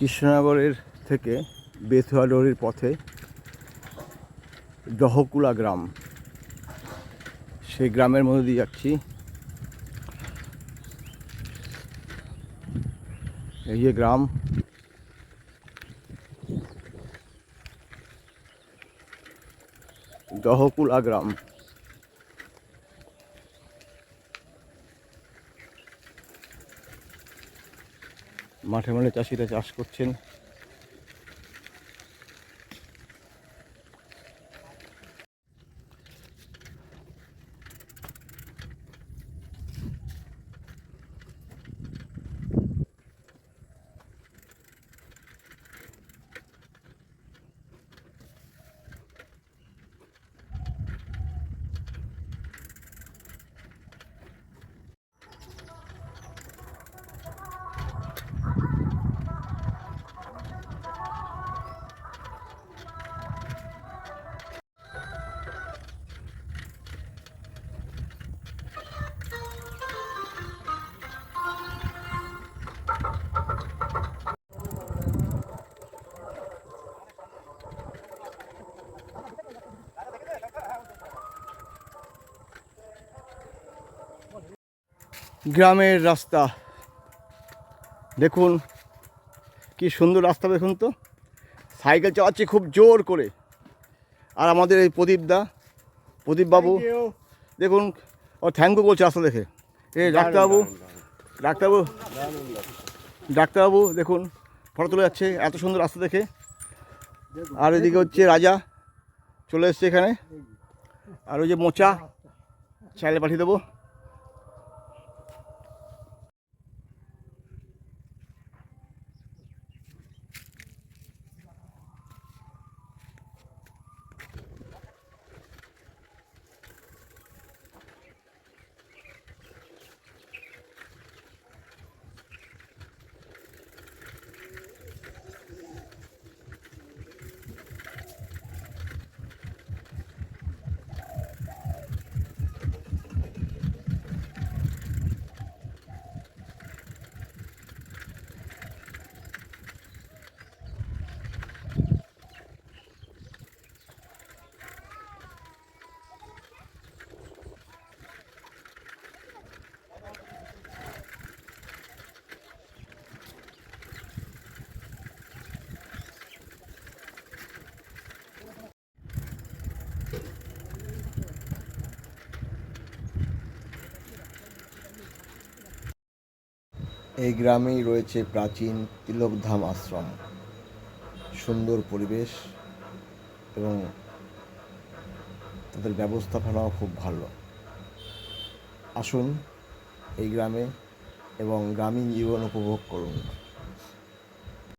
কৃষ্ণনগরের থেকে বেথুয়াডোরির পথে দহকুলা গ্রাম। সেই গ্রামের মধ্যে দিয়ে যাচ্ছি। এই যে গ্রাম। দহকুলা গ্রাম। মাঠে মাঠে চাষিরা চাষ করছেন। গ্রামের রাস্তা। দেখুন কি সুন্দর রাস্তা দেখুন তো। সাইকেল চালাচ্ছে খুব জোর করে। আর আমাদের এই প্রদীপদা প্রদীপ বাবু দেখুন ও থ্যাংক ইউ বলছে রাস্তা দেখে। এ ডাক্তারবাবু ডাক্তারবাবু ডাক্তারবাবু দেখুন ফটো তুলে যাচ্ছে এত সুন্দর রাস্তা দেখে। আর এদিকে হচ্ছে রাজা চলে এসছে এখানে। আর ওই যে মোচা চাইলে পাঠিয়ে দেবো। এই গ্রামেই রয়েছে প্রাচীন তিলকধাম আশ্রম। সুন্দর পরিবেশ এবং তাদের ব্যবস্থাপনাও খুব ভালো। আসুন এই গ্রামে এবং গ্রামীণ জীবন উপভোগ করুন।